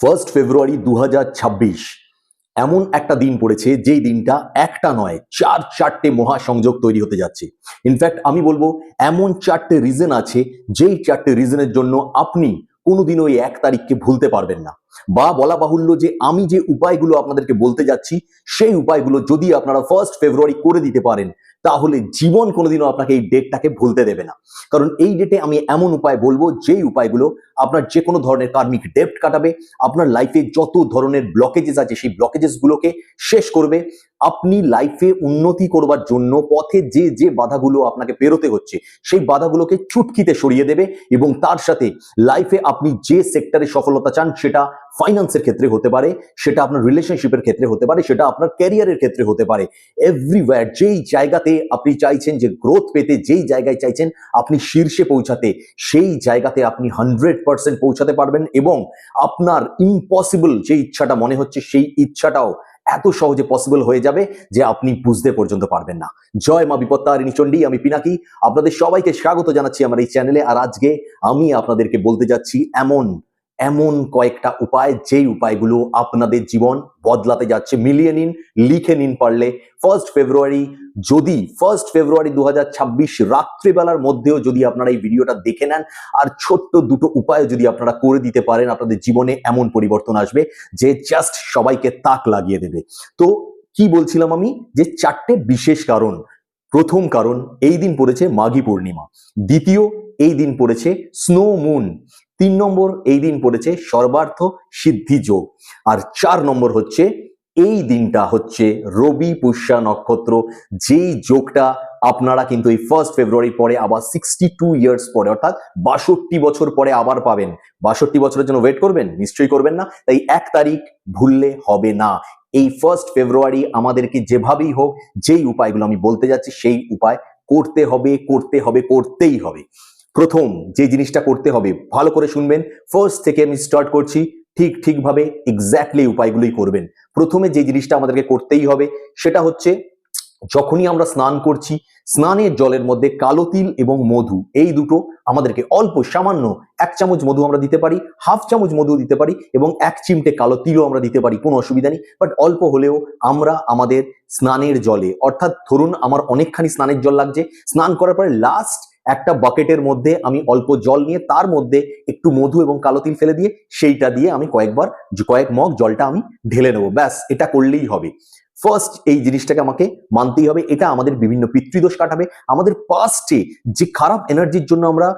First February দু হাজার ছাব্বিশ। এমন একটা দিন পড়েছে, যেই দিনটা একটা নয়, চার চারটে মহাসংযোগ তৈরি হতে যাচ্ছে। ইনফ্যাক্ট আমি বলব, এমন চারটে রিজন আছে, যেই চারটে রিজনের জন্য আপনি কোনোদিন ওই এক তারিখকে ভুলতে পারবেন না। বা বলা বাহুল্য যে, আমি যে উপায়গুলো আপনাদেরকে বলতে যাচ্ছি, সেই উপায়গুলো যদি আপনারা ফার্স্ট ফেব্রুয়ারি করে দিতে পারেন তাহলে জীবন কোনোদিনও আপনাকে এই ডেটটাকে ভুলতে দেবে না। কারণ এই ডেটে আমি এমন উপায় বলব, যেই উপায়গুলো আপনার যে কোনো ধরনের কার্মিক ডেপ্ট কাটাবে, আপনার লাইফে যত ধরনের ব্লকেজেস আছে, সেই ব্লকেজেসগুলোকে শেষ করবে। আপনি লাইফে উন্নতি করবার জন্য পথে যে যে বাধাগুলো আপনাকে পেরোতে হচ্ছে, সেই বাধাগুলোকে চুটকিতে সরিয়ে দেবে এবং তার সাথে লাইফে আপনি যে সেক্টরে সফলতা চান, সেটা ফাইন্যান্সের ক্ষেত্রে হতে পারে, সেটা আপনার রিলেশনশিপের ক্ষেত্রে হতে পারে, সেটা আপনার ক্যারিয়ারের ক্ষেত্রে হতে পারে। এভরিওয়্যার যেই জায়গাতে আপনি চাইছেন যে গ্রোথ পেতে, যেই জায়গায় চাইছেন আপনি শীর্ষে পৌঁছাতে, সেই জায়গাতে আপনি হান্ড্রেড পার্সেন্ট পৌঁছাতে পারবেন এবং আপনার ইম্পসিবল যে ইচ্ছাটা মনে হচ্ছে, সেই ইচ্ছাটাও এত সহজে পসিবল হয়ে যাবে যে আপনি বুঝতে পর্যন্ত পারবেন না। জয় মা বিপত্তারিণী চণ্ডী, আমি পিনাকি। আপনাদের সবাইকে স্বাগত জানাচ্ছি আমার এই চ্যানেলে আর আজকে আমি আপনাদেরকে বলতে যাচ্ছি এমন এমন কয়েকটা উপায়, যেই উপায়গুলো আপনাদের জীবন বদলাতে যাচ্ছে। মিলিয়ে নিন, লিখে নিন পারলে। ফার্স্ট ফেব্রুয়ারি যদি ফার্স্ট ফেব্রুয়ারি দুহাজার ছাব্বিশ রাত্রিবেলার মধ্যেও যদি আপনারা এই ভিডিওটা দেখে নেন, আর ছোট্ট দুটো উপায় যদি আপনারা করে দিতে পারেন, আপনাদের জীবনে এমন পরিবর্তন আসবে যে জাস্ট সবাইকে তাক লাগিয়ে দেবে। তো কি বলছিলাম আমি? যে চারটে বিশেষ কারণ। প্রথম কারণ, এই দিন পড়েছে মাঘী পূর্ণিমা। দ্বিতীয়, এই দিন পড়েছে স্নো মুন তিন নম্বর এই দিন পড়েছে সর্বার্থ সিদ্ধি যোগ। আর চার নম্বর হচ্ছে, এই দিনটা হচ্ছে রবি পুষ্যা নক্ষত্র। যেই যোগটা আপনারা কিন্তু এই ফার্স্ট ফেব্রুয়ারি পরে আবার সিক্সটি টু ইয়ার্স পরে, অর্থাৎ বাষট্টি বছর পরে আবার পাবেন। বাষট্টি বছরের জন্য ওয়েট করবেন? নিশ্চয়ই করবেন না। তাই এক তারিখ ভুললে হবে না। এই ফার্স্ট ফেব্রুয়ারি আমাদেরকে যেভাবেই হোক, যেই উপায়গুলো আমি বলতে যাচ্ছি, সেই উপায় করতে হবে করতে হবে, করতেই হবে। প্রথম যে জিনিসটা করতে হবে, ভালো করে শুনবেন। ফার্স্ট থেকে আমি স্টার্ট করছি, ঠিক ঠিকভাবে এক্স্যাক্টলি উপায়গুলোই করবেন। প্রথমে যে জিনিসটা আমাদেরকে করতেই হবে, সেটা হচ্ছে যখনই আমরা স্নান করছি, স্নানের জলের মধ্যে কালো তিল এবং মধু, এই দুটো আমাদেরকে অল্প, সামান্য এক চামচ মধু আমরা দিতে পারি, হাফ চামচ মধু দিতে পারি এবং এক চিমটে কালো তিলও আমরা দিতে পারি, কোনো অসুবিধা নেই। বাট অল্প হলেও আমরা আমাদের স্নানের জলে, অর্থাৎ ধরুন আমার অনেকখানি স্নানের জল লাগছে, স্নান করার পরে লাস্ট একটা বাকেটের মধ্যে আমি অল্প জল নিয়ে তার মধ্যে একটু মধু এবং কালো তিল ফেলে দিয়ে সেইটা দিয়ে আমি কয়েকবার, কয়েক মগ জলটা আমি ঢেলে নেব। ব্যাস, এটা করলেই হবে। ফার্স্ট এই জিনিসটাকে আমাকে মানতেই হবে। এটা আমাদের বিভিন্ন পিতৃদোষ কাটাবে। আমাদের পাস্টে যে খারাপ এনার্জির জন্য আমরা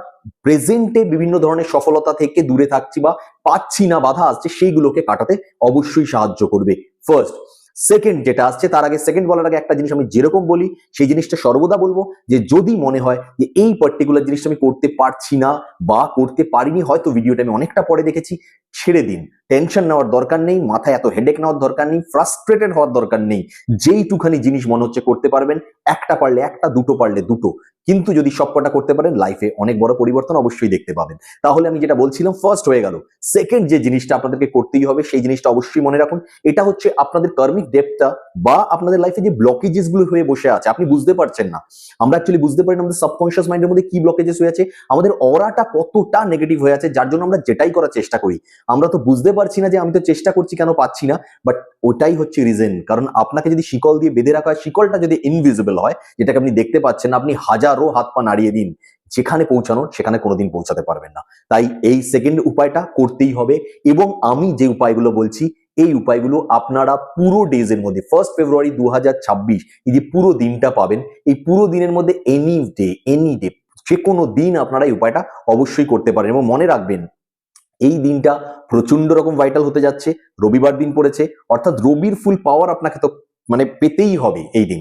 প্রেজেন্টে বিভিন্ন ধরনের সফলতা থেকে দূরে থাকছি বা পাচ্ছি না, বাধা আসছে, সেইগুলোকে কাটাতে অবশ্যই সাহায্য করবে। ফার্স্ট সেকেন্ড যেটা আসছে, তার আগে সেকেন্ড বলার আগে একটা জিনিস আমি যেরকম বলি, সেই জিনিসটা সর্বদা বলব যে যদি মনে হয় যে এই পার্টিকুলার জিনিসটা আমি করতে পারছি না বা করতে পারিনি, হয়তো ভিডিওটা আমি অনেকটা পরে দেখেছি, ছেড়ে দিন। টেনশন নেওয়ার দরকার নেই, মাথায় এত হেডেক নেওয়ার দরকার নেই ফ্রাস্ট্রেটেড হওয়ার দরকার নেই, যেইটুখানি জিনিস মনে হচ্ছে করতে পারবেন, একটা পারলে একটা, দুটো পারলে দুটো। কিন্তু যদি সবকটা করতে পারেন লাইফে অনেক বড় পরিবর্তন অবশ্যই দেখতে পাবেন। তাহলে আমি যেটা বলছিলাম ফার্স্ট হয়ে গেল। সেকেন্ড যে জিনিসটা আপনাদেরকে করতেই হবে, সেই জিনিসটা অবশ্যই মনে রাখুন। এটা হচ্ছে আপনাদের কর্মিক ডেপটা বা আপনাদের লাইফে যে ব্লকেজেসগুলো হয়ে বসে আছে, আপনি বুঝতে পারছেন না। আমরা অ্যাকচুয়ালি বুঝতে পারি না আমাদের সাবকনশিয়াস মাইন্ডের মধ্যে কি ব্লকেজেস হয়ে আছে। আমাদের অরাটা কতটা নেগেটিভ হয়ে আছে, যার জন্য আমরা যেটাই করার চেষ্টা করি। আমরা তো বুঝতে পারছি না যে আমি তো চেষ্টা করছি কেন পাচ্ছি না বাট ওটাই হচ্ছে রিজন কারণ আপনাকে যদি শিকল দিয়ে বেঁধে রাখা হয়, শিকলটা যদি ইনভিজিবল হয়, যেটাকে আপনি দেখতে পাচ্ছেন, আপনি হাজারো হাত পা নাড়িয়ে দিন, যেখানে পৌঁছানো, সেখানে কোনোদিন পৌঁছাতে পারবেন না। তাই এই সেকেন্ড উপায়টা করতেই হবে এবং আমি যে উপায়গুলো বলছি, এই উপায়গুলো আপনারা পুরো ডেজ এর মধ্যে ফার্স্ট ফেব্রুয়ারি দু এই যে পুরো দিনটা পাবেন, এই পুরো দিনের মধ্যে এনি ডে এনি ডে যে কোনো দিন আপনারা এই উপায়টা অবশ্যই করতে পারেন এবং মনে রাখবেন এই দিনটা প্রচণ্ড রকম ভাইটাল হতে যাচ্ছে, রবিবার দিন পড়েছে, অর্থাৎ রবির ফুল পাওয়ার আপনাকে তো মানে পেতেই হবে এই দিন।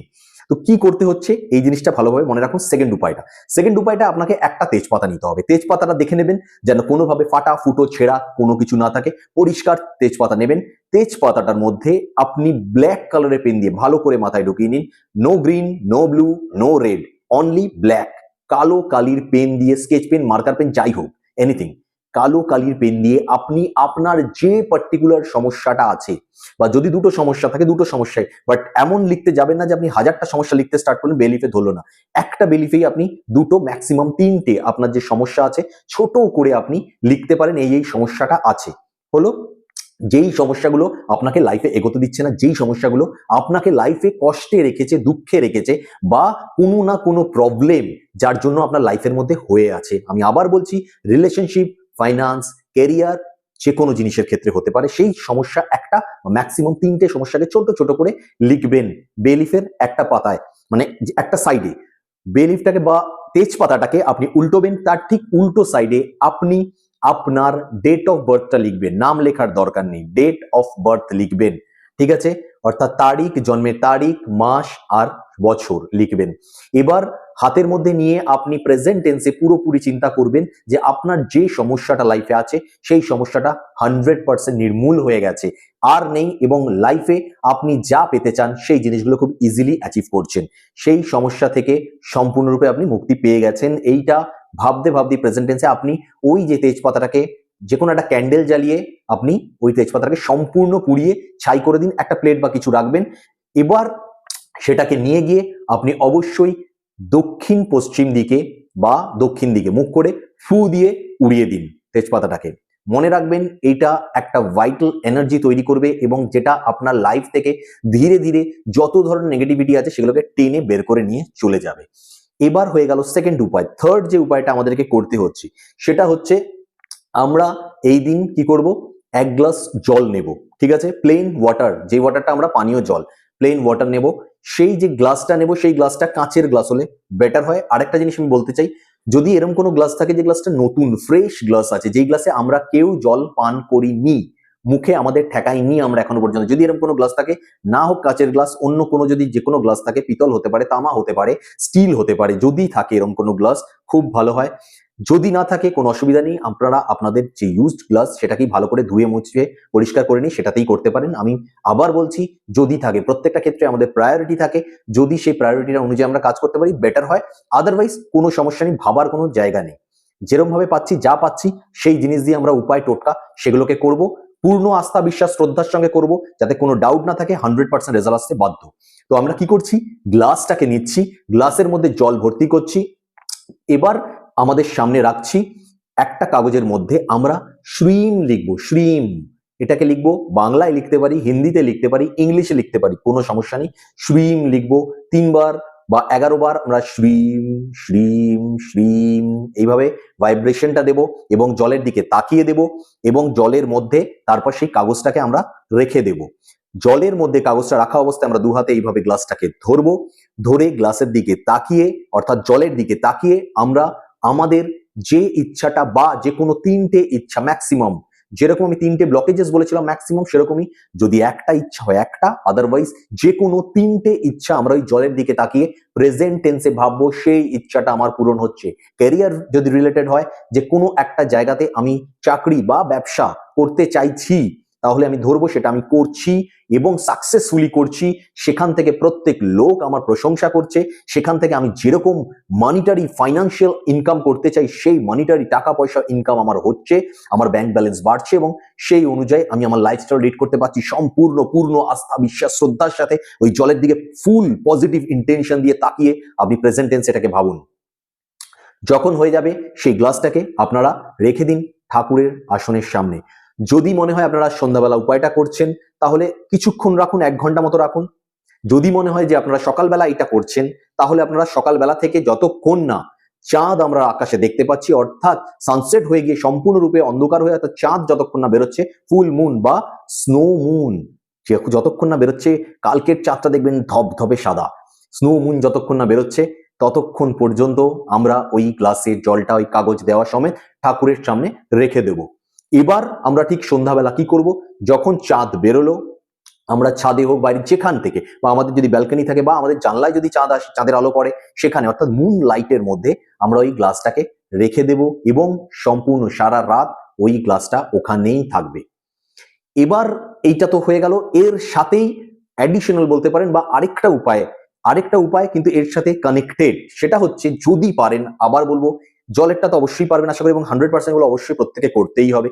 তো কি করতে হচ্ছে? এই জিনিসটা ভালোভাবে মনে রাখুন সেকেন্ড উপায়টা। সেকেন্ড উপায়টা আপনাকে একটা তেজপাতা নিতে হবে। তেজপাতাটা দেখে নেবেন, যেন কোনোভাবে ফাটা, ফুটো, ছেঁড়া কোনো কিছু না থাকে, পরিষ্কার তেজপাতা নেবেন। তেজপাতাটার মধ্যে আপনি ব্ল্যাক কালারের পেন দিয়ে ভালো করে মাথায় ঢুকিয়ে নিন। No green no blue no red only black কালো কালির পেন দিয়ে স্কেচ পেন মার্কার পেন যাই হোক এনিথিং কালো কালির পেন দিয়ে আপনি আপনার যে পার্টিকুলার সমস্যাটা আছে, বা যদি দুটো সমস্যা থাকে, দুটো সমস্যায় বাট এমন লিখতে যাবেন না যে আপনি হাজারটা সমস্যা লিখতে স্টার্ট করলেন, বেলিফে ধরলো না। একটা বেলিফেই আপনি দুটো ম্যাক্সিমাম তিনটে আপনার যে সমস্যা আছে, ছোট করে আপনি লিখতে পারেন এই এই সমস্যাটা আছে। হলো, যেই সমস্যাগুলো আপনাকে লাইফে এগোতে দিচ্ছে না, যেই সমস্যাগুলো আপনাকে লাইফে কষ্টে রেখেছে, দুঃখে রেখেছে, বা কোনো না কোনো প্রবলেম যার জন্য আপনার লাইফের মধ্যে হয়ে আছে। আমি আবার বলছি রিলেশনশিপ ফাইন্যান্স কেরিয়ার যে কোনো জিনিসের ক্ষেত্রে হতে পারে, সেই সমস্যা একটা ম্যাক্সিমাম তিনটে সমস্যাকে ছোট ছোট করে লিখবেন বেলিফের একটা পাতায় মানে একটা সাইডে বেলিফটাকে বা তেজপাতাটাকে আপনি উল্টোবেন, তার ঠিক উল্টো সাইডে আপনি আপনার ডেট অফ বার্থটা লিখবেন, নাম লেখার দরকার নেই ডেট অফ বার্থ লিখবেন, ঠিক আছে? অর্থাৎ তারিখ, জন্মের তারিখ, মাস আর বছর লিখবেন। এবার হাতের মধ্যে নিয়ে আপনি প্রেজেন্ট টেন্সে পুরোপুরি চিন্তা করবেন যে আপনার যে সমস্যাটা লাইফে আছে, সেই সমস্যাটা হান্ড্রেড পার্সেন্ট নির্মূল হয়ে গেছে। আর নেই এবং লাইফে আপনি যা পেতে চান, সেই জিনিসগুলো খুব ইজিলি অ্যাচিভ করছেন। সেই সমস্যা থেকে সম্পূর্ণরূপে আপনি মুক্তি পেয়ে গেছেন। এইটা ভাবতে ভাবতে প্রেজেন্ট টেন্সে আপনি ওই যে তেজপাতাটাকে যে কোনো একটা ক্যান্ডেল জ্বালিয়ে আপনি ওই তেজপাতাটাকে সম্পূর্ণ পুড়িয়ে ছাই করে দিন, একটা প্লেট বা কিছু রাখবেন। এবার সেটাকে নিয়ে গিয়ে আপনি অবশ্যই দক্ষিণ পশ্চিম দিকে বা দক্ষিণ দিকে মুখ করে ফু দিয়ে উড়িয়ে দিন তেজপাতাটাকে। মনে রাখবেন এটা একটা ভাইটাল এনার্জি তৈরি করবে এবং যেটা আপনার লাইফ থেকে ধীরে ধীরে যত ধরনের নেগেটিভিটি আছে সেগুলোকে টেনে বের করে নিয়ে চলে যাবে। এবার হয়ে গেল সেকেন্ড উপায়। থার্ড যে উপায়টা আমাদেরকে করতে হচ্ছে সেটা হচ্ছে আমরা এই দিন কি করব? এক গ্লাস জল নেব। ঠিক আছে? প্লেন ওয়াটার যে ওয়াটারটা আমরা পানীয় জল প্লেন ওয়াটার নেব। সেই যে গ্লাসটা নেব, সেই গ্লাসটা কাঁচের গ্লাস হলে বেটার হয়। আরেকটা জিনিস আমি বলতে চাই, যদি এরকম কোনো গ্লাস থাকে যে গ্লাসটা নতুন ফ্রেশ গ্লাস আছে, যেই গ্লাসে আমরা কেউ জল পান করিনি, মুখে আমাদের ঠেকাইনি আমরা এখনও পর্যন্ত, যদি এরকম কোনো গ্লাস থাকে, না হোক কাচের গ্লাস অন্য কোনো যদি যে কোনো গ্লাস থাকে, পিতল হতে পারে, তামা হতে পারে স্টিল হতে পারে, যদি থাকে এরকম কোনো গ্লাস খুব ভালো হয়। যদি না থাকে, কোনো অসুবিধা নেই। আপনারা আপনাদের যে ইউজড গ্লাস সেটাকেই ভালো করে ধুয়ে মুছে, পরিষ্কার করে নিই সেটাতেই করতে পারেন। আমি আবার বলছি, যদি থাকে, প্রত্যেকটা ক্ষেত্রে আমাদের প্রায়োরিটি থাকে। যদি সেই প্রায়োরিটিটা অনুযায়ী আমরা কাজ করতে পারি বেটার হয়। আদারওয়াইজ কোনো সমস্যা নেই, ভাবার কোনো জায়গা নেই। যেরকম ভাবে পাচ্ছি, যা পাচ্ছি, সেই জিনিস দিয়ে আমরা উপায় টোটকা সেগুলোকে করব। পূর্ণ আস্থা, বিশ্বাস, শ্রদ্ধার সঙ্গে করব, যাতে কোনো ডাউট না থাকে হান্ড্রেড পার্সেন্ট রেজাল্ট আসতে বাধ্য। তো আমরা কি করছি? গ্লাসটাকে নিচ্ছি গ্লাসের মধ্যে জল ভর্তি করছি। এবার আমাদের সামনে রাখছি। একটা কাগজের মধ্যে আমরা শ্রীম লিখব, শ্রীম। এটাকে লিখব, বাংলায় লিখতে পারি, হিন্দিতে লিখতে পারি, ইংলিশে লিখতে পারি, কোনো সমস্যা নেই। শ্রীম লিখব তিনবার বা এগারো বার আমরা শ্রীম শ্রীম শ্রীম, এইভাবে ভাইব্রেশনটা দেব এবং জলের দিকে তাকিয়ে দেব এবং জলের মধ্যে তারপর সেই কাগজটাকে আমরা রেখে দেব। জলের মধ্যে কাগজটা রাখা অবস্থায় আমরা দু হাতে এইভাবে গ্লাসটাকে ধরবো। ধরে গ্লাসের দিকে তাকিয়ে, অর্থাৎ জলের দিকে তাকিয়ে আমরা আমাদের যে ইচ্ছাটা বা যে কোনো তিনটে ইচ্ছা ম্যাক্সিমাম যেরকম আমি তিনটে ব্লকেজেস বলেছিলাম ম্যাক্সিমাম সেরকমই যদি একটা ইচ্ছা হয় একটা আদারওয়াইজ যে কোনো তিনটে ইচ্ছা আমরা ওই জলের দিকে তাকিয়ে প্রেজেন্ট টেন্সে ভাববো, সেই ইচ্ছাটা আমার পূরণ হচ্ছে। ক্যারিয়ার যদি রিলেটেড হয় যে কোনো একটা জায়গাতে আমি চাকরি বা ব্যবসা করতে চাইছি তাহলে আমি ধরবো সেটা আমি করছি এবং সাকসেসফুলি করছি। সেখান থেকে প্রত্যেক লোক আমার প্রশংসা করছে। সেখান থেকে আমি যেরকম মানিটারি ফাইন্যান্সিয়াল ইনকাম করতে চাই, সেই মানিটারি টাকা পয়সা ইনকাম আমার হচ্ছে, আমার ব্যাংক ব্যালেন্স বাড়ছে এবং সেই অনুযায়ী আমি আমার লাইফস্টাইল লিড করতে পারছি। সম্পূর্ণ, পূর্ণ আস্থা, বিশ্বাস, শ্রদ্ধার সাথে ওই জলের দিকে ফুল পজিটিভ ইন্টেনশন দিয়ে তাকিয়ে আপনি প্রেজেন্ট টেন্স এটাকে ভাবুন। যখন হয়ে যাবে সেই গ্লাসটাকে আপনারা রেখে দিন ঠাকুরের আসনের সামনে। যদি মনে হয় আপনারা সন্ধ্যাবেলা উপায়টা করছেন, তাহলে কিছুক্ষণ রাখুন, এক ঘণ্টা মতো রাখুন। যদি মনে হয় যে আপনারা সকালবেলা এটা করছেন, তাহলে আপনারা সকালবেলা থেকে যতক্ষণ না চাঁদ আমরা আকাশে দেখতে পাচ্ছি, অর্থাৎ সানসেট হয়ে গিয়ে সম্পূর্ণরূপে অন্ধকার হয়ে অর্থাৎ চাঁদ যতক্ষণ না বেরোচ্ছে ফুল মুন বা স্নো মুন যতক্ষণ না বেরোচ্ছে, কালকের চাঁদটা দেখবেন ধবধবে সাদা। স্নো মুন যতক্ষণ না বেরোচ্ছে, ততক্ষণ পর্যন্ত আমরা ওই গ্লাসের জলটা, ওই কাগজ দেওয়া সময় ঠাকুরের সামনে রেখে দেব। এবার আমরা ঠিক সন্ধ্যাবেলা কি করব? যখন চাঁদ বেরোলো, আমরা ছাদে হোক বাইরে যেখান থেকে, বা আমাদের যদি ব্যালকনি থাকে বা আমাদের জানলায় যদি চাঁদ আসে, চাঁদের আলো পড়ে, সেখানে অর্থাৎ মুন লাইটের মধ্যে আমরা ওই গ্লাসটাকে রেখে দেব এবং সম্পূর্ণ সারা রাত ওই গ্লাসটা ওখানেই থাকবে। এবার এইটা তো হয়ে গেল। এর সাথেই অ্যাডিশনাল বলতে পারেন বা আরেকটা উপায় আরেকটা উপায় কিন্তু এর সাথে কানেক্টেড সেটা হচ্ছে যদি পারেন, আবার বলব জলেরটা তো অবশ্যই পারবেন, আশা করি, এবং হান্ড্রেড পার্সেন্টগুলো অবশ্যই প্রত্যেকে করতেই হবে।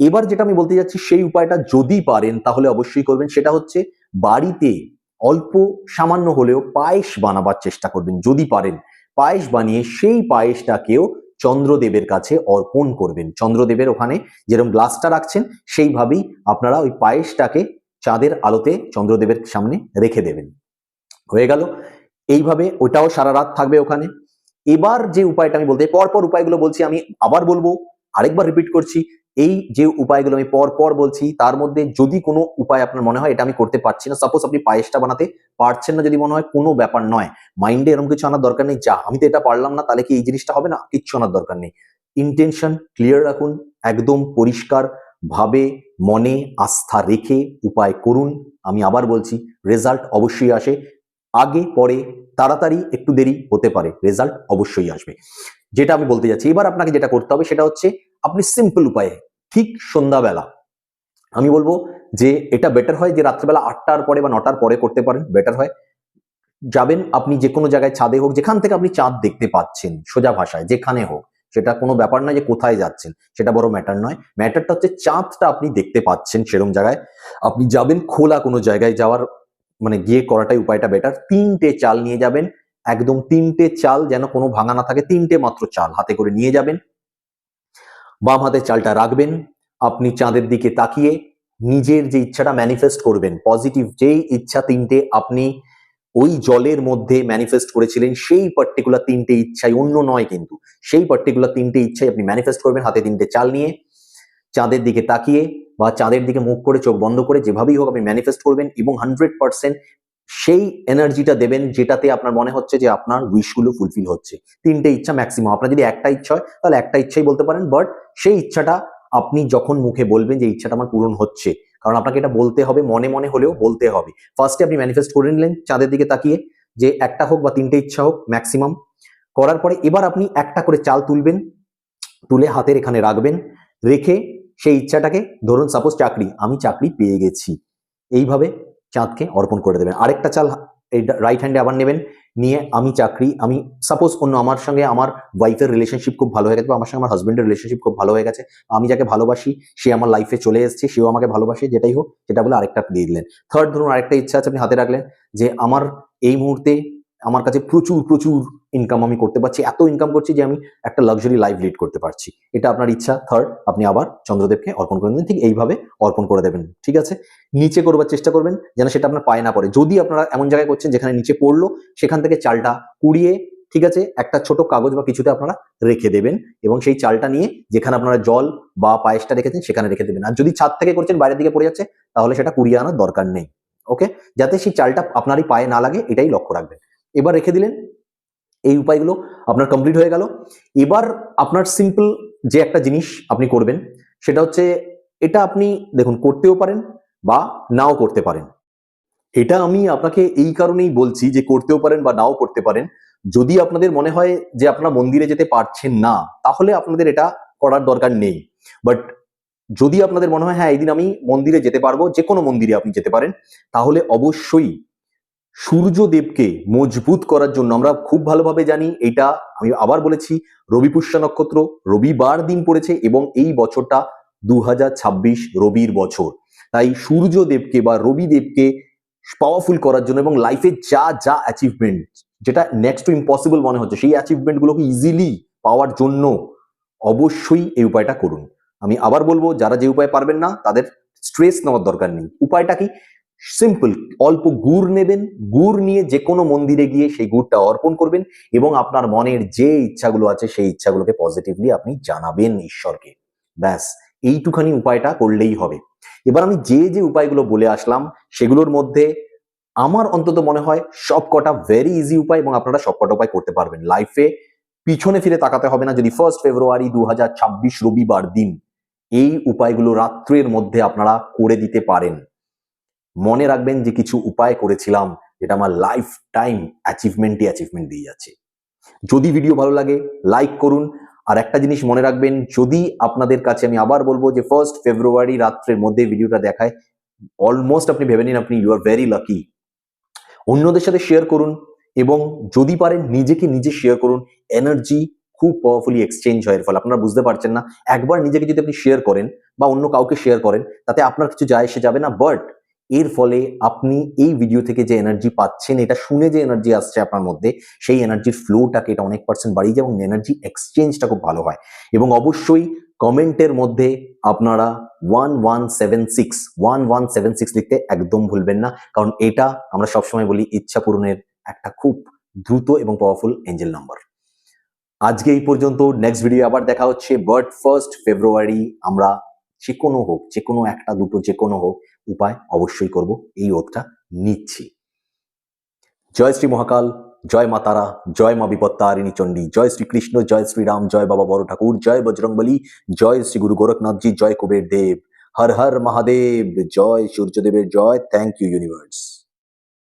এবার যেটা আমি বলতে যাচ্ছি, সেই উপায়টা যদি পারেন, তাহলে অবশ্যই করবেন। সেটা হচ্ছে বাড়িতে অল্প সামান্য হলেও পায়েস বানাবার চেষ্টা করবেন, যদি পারেন। পায়েস বানিয়ে সেই পায়েসটাকেও চন্দ্রদেবের কাছে অর্পণ করবেন। চন্দ্রদেবের ওখানে যেরকম গ্লাসটা রাখছেন, সেইভাবেই আপনারা ওই পায়েসটাকে চাঁদের আলোতে চন্দ্রদেবের সামনে রেখে দেবেন। হয়ে গেল। এইভাবে ওটাও সারা রাত থাকবে ওখানে। এবার যে উপায়টা আমি বলতে পর পর উপায়গুলো বলছি, আমি আবার বলব, আরেকবার রিপিট করছি। এই যে উপায়গুলো আমি পর পর বলছি, তার মধ্যে যদি কোনো উপায় আপনার মনে হয়, এটা আমি করতে পারছি না। সাপোজ আপনি পায়েসটা বানাতে পারছেন না, যদি মনে হয় কোনো ব্যাপার নয়। মাইন্ডে এরকম কিছু আনার দরকার নেই। যা, আমি তো এটা পারলাম না, তাহলে কি এই জিনিসটা হবে না? কিচ্ছু আনার দরকার নেই। ইন্টেনশন ক্লিয়ার রাখুন, একদম পরিষ্কার ভাবে মনে আস্থা রেখে উপায় করুন। আমি আবার বলছি রেজাল্ট অবশ্যই আসে। আগে, পরে তাড়াতাড়ি একটু দেরি হতে পারে রেজাল্ট অবশ্যই আসবে। যেটা আমি বলতে যাচ্ছি, এবার আপনাকে যেটা করতে হবে সেটা হচ্ছে আপনি সিম্পল উপায়ে, ঠিক সন্ধ্যাবেলা, আমি বলব যে এটা বেটার হয় যে রাত্রেবেলা আটটার পরে বা নটার পরে করতে পারেন বেটার হয়। যাবেন আপনি যে কোনো জায়গায় ছাদে হোক, যেখান থেকে আপনি চাঁদ দেখতে পাচ্ছেন, সোজা ভাষায়, যেখানে হোক, সেটা কোনো ব্যাপার নয় যে কোথায় যাচ্ছেন, সেটা বড় ম্যাটার নয়। ম্যাটারটা হচ্ছে চাঁদটা আপনি দেখতে পাচ্ছেন সেরকম জায়গায়। আপনি যাবেন খোলা কোনো জায়গায় যাওয়ার মানে গিয়ে করাটাই উপায়টা বেটার তিনটে চাল নিয়ে যাবেন, একদম তিনটে চাল যেন কোনো ভাঙা না থাকে, তিনটে মাত্র চাল হাতে করে নিয়ে যাবেন। বাম হাতে চালটা রাখবেন, আপনি চাঁদের দিকে তাকিয়ে নিজের যে ইচ্ছাটা ম্যানিফেস্ট করবেন পজিটিভ যেই ইচ্ছা তিনটে আপনি ওই জলের মধ্যে ম্যানিফেস্ট করেছিলেন, সেই পার্টিকুলার তিনটে ইচ্ছাই অন্য নয় কিন্তু, সেই পার্টিকুলার তিনটে ইচ্ছাই আপনি ম্যানিফেস্ট করবেন হাতে তিনটে চাল নিয়ে। চাঁদের দিকে তাকিয়ে বা চাঁদের দিকে মুখ করে, চোখ বন্ধ করে যেভাবেই হোক আপনি ম্যানিফেস্ট করবেন এবং হান্ড্রেড পার্সেন্ট সেই এনার্জিটা দেবেন যেটাতে আপনার মনে হচ্ছে যে আপনার উইশগুলো ফুলফিল হচ্ছে। তিনটে ইচ্ছা ম্যাক্সিমাম আপনার যদি একটা ইচ্ছা হয়, তাহলে একটা ইচ্ছাই বলতে পারেন বাট সেই ইচ্ছাটা আপনি যখন মুখে বলবেন যে ইচ্ছাটা আমার পূরণ হচ্ছে, কারণ আপনাকে এটা বলতে হবে, মনে মনে হলেও বলতে হবে। ফার্স্টে আপনি ম্যানিফেস্ট করে নিলেন চাঁদের দিকে তাকিয়ে যে একটা হোক বা তিনটে ইচ্ছা হোক ম্যাক্সিমাম করার পরে এবার আপনি একটা করে চাল তুলবেন, তুলে হাতের এখানে রাখবেন, রেখে সেই ইচ্ছাটাকে ধরুন সাপোজ চাকরি, আমি চাকরি পেয়ে গেছি। এইভাবে চাঁদকে অর্পণ করে দেবেন। আরেকটা চাল রাইট হ্যান্ডে আবার নেবেন, নিয়ে আমি চাকরি, আমি সাপোজ অন্য আমার সঙ্গে আমার ওয়াইফের রিলেশনশিপ খুব ভালো হয়ে গেছে বা আমার সঙ্গে আমার হাজবেন্ডের রিলেশনশিপ খুব ভালো হয়ে গেছে, আমি যাকে ভালোবাসি, সে আমার লাইফে চলে এসেছে, সেও আমাকে ভালোবাসে, যেটাই হোক, সেটা বলে আরেকটা দিয়ে দিলেন। থার্ড ধরুন আরেকটা ইচ্ছা আছে আপনি হাতে রাখলেন যে আমার এই মুহূর্তে আমার কাছে প্রচুর প্রচুর ইনকাম আমি করতে পারছি। এত ইনকাম করছি যে আমি একটা লাক্সারি লাইফ লিড করতে পারছি। এটা আপনার ইচ্ছা। থার্ড আপনি আবার চন্দ্রদেবকে অর্পণ করে দেবেন ঠিক এইভাবে অর্পণ করে দেবেন। ঠিক আছে? নিচে করবার চেষ্টা করবেন যেন সেটা আপনার পায়ে না পড়ে। যদি আপনারা এমন জায়গায় করছেন যেখানে নিচে পড়ল, সেখান থেকে চালটা কুড়িয়ে, ঠিক আছে? একটা ছোট কাগজ বা কিছুতে আপনারা রেখে দেবেন এবং সেই চালটা নিয়ে যেখানে আপনারা জল বা পায়েসটা রেখেছেন, সেখানে রেখে দেবেন। আর যদি ছাদ থেকে করছেন, বাইরের দিকে পড়ে যাচ্ছে, তাহলে সেটা কুড়িয়ে আনার দরকার নেই। ওকে যাতে সেই চালটা আপনারই পায়ে না লাগে, এটাই লক্ষ্য রাখবেন। এবার রেখে দিলেন। এই উপায়গুলো আপনার কমপ্লিট হয়ে গেল। এবার আপনার সিম্পল যে একটা জিনিস আপনি করবেন, সেটা হচ্ছে এটা আপনি দেখুন করতেও পারেন বা নাও করতে পারেন। এটা আমি আপনাকে এই কারণেই বলছি যে করতেও পারেন বা নাও করতে পারেন। যদি আপনাদের মনে হয় যে আপনারা মন্দিরে যেতে পারছেন না, তাহলে আপনাদের এটা করার দরকার নেই। বাট যদি আপনাদের মনে হয় হ্যাঁ এই দিন আমি মন্দিরে যেতে পারব যে কোনো মন্দিরে আপনি যেতে পারেন, তাহলে অবশ্যই সূর্যদেবকে মজবুত করার জন্য আমরা খুব ভালোভাবে জানি, এটা আমি আবার বলেছি রবি পুষ্য নক্ষত্র রবিবার দিন পড়েছে এবং এই বছরটা দু হাজার ছাব্বিশ রবির বছর। তাই সূর্যদেবকে বা রবিদেবকে পাওয়ারফুল করার জন্য এবং লাইফে যা যা অ্যাচিভমেন্ট যেটা নেক্সট টু ইম্পসিবল মনে হচ্ছে, সেই অ্যাচিভমেন্ট গুলোকে ইজিলি পাওয়ার জন্য অবশ্যই এই উপায়টা করুন। আমি আবার বলব, যারা যে উপায় পারবেন না, তাদের স্ট্রেস নেওয়ার দরকার নেই। উপায়টা কি? সিম্পল অল্প গুড় নেবেন, গুড় নিয়ে যে কোনো মন্দিরে গিয়ে সেই গুড়টা অর্পণ করবেন এবং আপনার মনের যে ইচ্ছাগুলো আছে সেই ইচ্ছাগুলোকে পজিটিভলি আপনি জানাবেন ঈশ্বরকে। ব্যাস, এইটুখানি উপায়টা করলেই হবে। এবার আমি যে যে উপায়গুলো বলে আসলাম, সেগুলোর মধ্যে আমার অন্তত মনে হয় সব কটা ভেরি ইজি উপায় এবং আপনারা সব কটা উপায় করতে পারবেন। লাইফে পিছনে ফিরে তাকাতে হবে না। যদি ফার্স্ট ফেব্রুয়ারি দু হাজার ছাব্বিশ রবিবার দিন এই উপায়গুলো রাত্রের মধ্যে আপনারা করে দিতে পারেন। মনে রাখবেন যে কিছু উপায় করেছিলাম, যেটা আমার লাইফ টাইম অ্যাচিভমেন্টই অ্যাচিভমেন্ট দিয়ে যাচ্ছে। যদি ভিডিও ভালো লাগে লাইক করুন। আর একটা জিনিস মনে রাখবেন, যদি আপনাদের কাছে আমি আবার বলব যে ফার্স্ট ফেব্রুয়ারি রাত্রের মধ্যে ভিডিওটা দেখায় অলমোস্ট আপনি ভেবে নিন আপনি ইউ আর ভেরি লাকি অন্যদের সাথে শেয়ার করুন এবং যদি পারেন নিজেকে নিজে শেয়ার করুন। এনার্জি খুব পাওয়ারফুলি এক্সচেঞ্জ হয়, এর ফলে আপনারা বুঝতে পারছেন না। একবার নিজেকে যদি আপনি শেয়ার করেন বা অন্য কাউকে শেয়ার করেন, তাতে আপনার কিছু যায় এসে যাবে না বাট এর ফলে আপনি এই ভিডিও থেকে যে এনার্জি পাচ্ছেন, এটা শুনে যে এনার্জি আসছে আপনার মধ্যে, সেই এনার্জির ফ্লোটাকে এটা অনেক পার্সেন্ট বাড়িয়ে যায় এবং এনার্জি এক্সচেঞ্জটা খুব ভালো হয়। এবং অবশ্যই কমেন্টের মধ্যে আপনারা one one seven six one one seven six লিখতে একদম ভুলবেন না। কারণ এটা আমরা সবসময় বলি ইচ্ছা পূরণের একটা খুব দ্রুত এবং পাওয়ারফুল এঞ্জেল নাম্বার আজকে এই পর্যন্ত নেক্সট ভিডিও আবার দেখা হচ্ছে। বাট ফার্স্ট ফেব্রুয়ারি আমরা যে কোনো হোক, যে কোনো একটা, দুটো যে কোনো হোক উপায় অবশ্যই করব, এই ওতটা নিচ্ছি। জয় শ্রী মহাকাল, জয় মা তারা, জয় মা বিপত্তারিণী চণ্ডী, জয় শ্রী কৃষ্ণ, জয় শ্রীরাম জয় বাবা বড় ঠাকুর, জয় বজরংবলী, জয় শ্রী গুরু গোরখনাথজি জয় কুবের দেব। হর হর মহাদেব, জয় সূর্যদেবের জয়, থ্যাংক ইউ ইউনিভার্স।